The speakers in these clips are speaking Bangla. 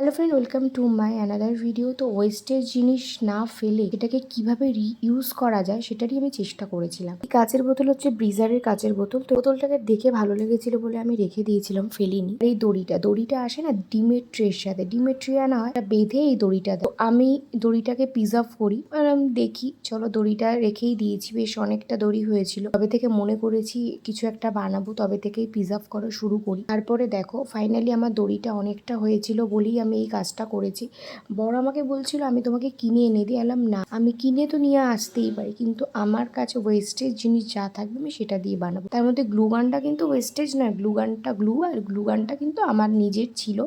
Hello friend welcome to my another video তো ওয়েস্টের জিনিস না ফেলে এটাকে কীভাবে রিইউজ করা যায় সেটারই আমি চেষ্টা করেছিলাম। এই কাচের বোতল হচ্ছে ব্রিজারের কাচের বোতল। তো বোতলটাকে দেখে ভালো লেগেছিল বলে আমি রেখে দিয়েছিলাম, ফেলিনি। এই দড়িটা দড়িটা আসে না ডিমের ট্রের সাথে। ডিমের আনা হয় বেঁধে এই দড়িটা তো আমি দড়িটাকে প্রিজার্ভ করি আর আমি দেখি, চলো দড়িটা রেখেই দিয়েছি, বেশ অনেকটা দড়ি হয়েছিল। তবে থেকে মনে করেছি কিছু একটা বানাবো, তবে থেকেই প্রিজার্ভ করা শুরু করি। তারপরে দেখো ফাইনালি আমার দড়িটা অনেকটা হয়েছিল বলেই আমি এই কাজটা করেছি। বড় আমাকে বলছিল, আমি তোমাকে কিনে এনে দিই। এলাম না, আমি কিনে তো নিয়ে আসতেই পারি, কিন্তু আমার কাছে ওয়েস্টেজ জিনিস যা থাকবে আমি সেটা দিয়ে বানাবো। তার মধ্যে গ্লু গানটা কিন্তু ওয়েস্টেজ নয় গ্লু গানটা গ্লু আর গ্লু গানটা কিন্তু আমার নিজের ছিল,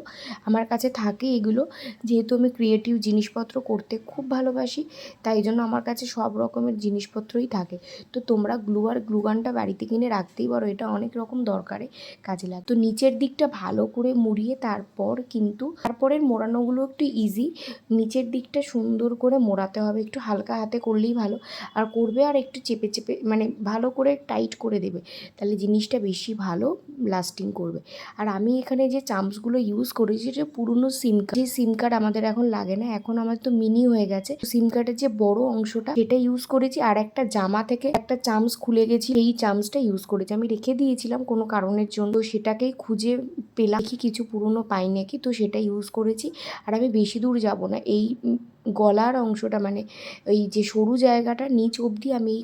আমার কাছে থাকে এগুলো। যেহেতু আমি ক্রিয়েটিভ জিনিসপত্র করতে খুব ভালোবাসি, তাই জন্য আমার কাছে সব রকমের জিনিসপত্রই থাকে। তো তোমরা গ্লু আর গ্লু গানটা বাড়িতে কিনে রাখতেই পারো, এটা অনেক রকম দরকারে কাজে লাগে। তো নিচের দিকটা ভালো করে মুড়িয়ে তারপর কিন্তু তারপরের মোড়ানোগুলো একটু ইজি নিচের দিকটা সুন্দর করে মোড়াতে হবে, একটু হালকা হাতে করলেই ভালো। আর করবে আর একটু চেপে চেপে মানে ভালো করে টাইট করে দেবে, তাহলে জিনিসটা বেশি ভালো লাস্টিং করবে। আর আমি এখানে যে চামচগুলো ইউজ করেছি যে পুরনো সিম কার্ড যে সিম কার্ড আমাদের এখন লাগে না, এখন আমার তো মিনি হয়ে গেছে। সিম কার্ডের যে বড় অংশটা, সেটা ইউজ করেছি, আর একটা জামা থেকে একটা চামচ খুলে গেছি এই চামচটা ইউজ করেছি। আমি রেখে দিয়েছিলাম কোনো কারণের জন্য সেটাকেই খুঁজে পেলাম, দেখি কিছু পুরনো পাই নাকি, তো সেটা ইউজ করেছি আর আমি বেশি দূর যাব না। এই গলার অংশটা মানে এই যে সরু জায়গাটা নিচ অবধি আমি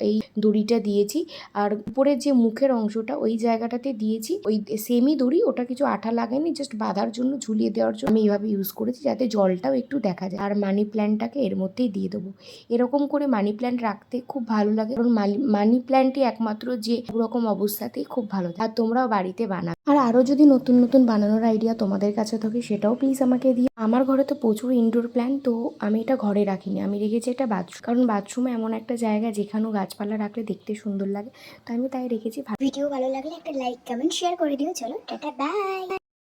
এই দড়িটা দিয়েছি। আর উপরের যে মুখের অংশটা ওই জায়গাটাতে দিয়েছি। ওই সেমি দড়ি, ওটা কিছু আঠা লাগেনি জাস্ট বাঁধার জন্য, ঝুলিয়ে দেওয়ার জন্য আমি এইভাবে ইউজ করেছি যাতে জলটাও একটু দেখা যায়। আর মানি প্ল্যান্টটাকে এর মধ্যেই দিয়ে দেবো। এরকম করে মানি প্ল্যান্ট রাখতে খুব ভালো লাগে। কারণ মানি প্ল্যান্টই একমাত্র যে রকম অবস্থাতেই খুব ভালো। আর তোমরাও বাড়িতে বানাও। আর আরও যদি নতুন নতুন বানানোর আইডিয়া তোমাদের কাছে থাকে, সেটাও প্লিজ আমাকে দিয়ে আমার ঘরে তো প্রচুর ইনডোর প্ল্যান্ট তো আমি এটা ঘরে রাখিনি। আমি রেখেছি এটা বাথরুম কারণ বাথরুমে এমন একটা জায়গা যেখানেও গাছপালা রাখলে দেখতে সুন্দর লাগে। তো আমি তাই রেখেছি। ভিডিও ভালো লাগলে একটা লাইক কমেন্ট শেয়ার করে দিও। চলো, টাটা বাই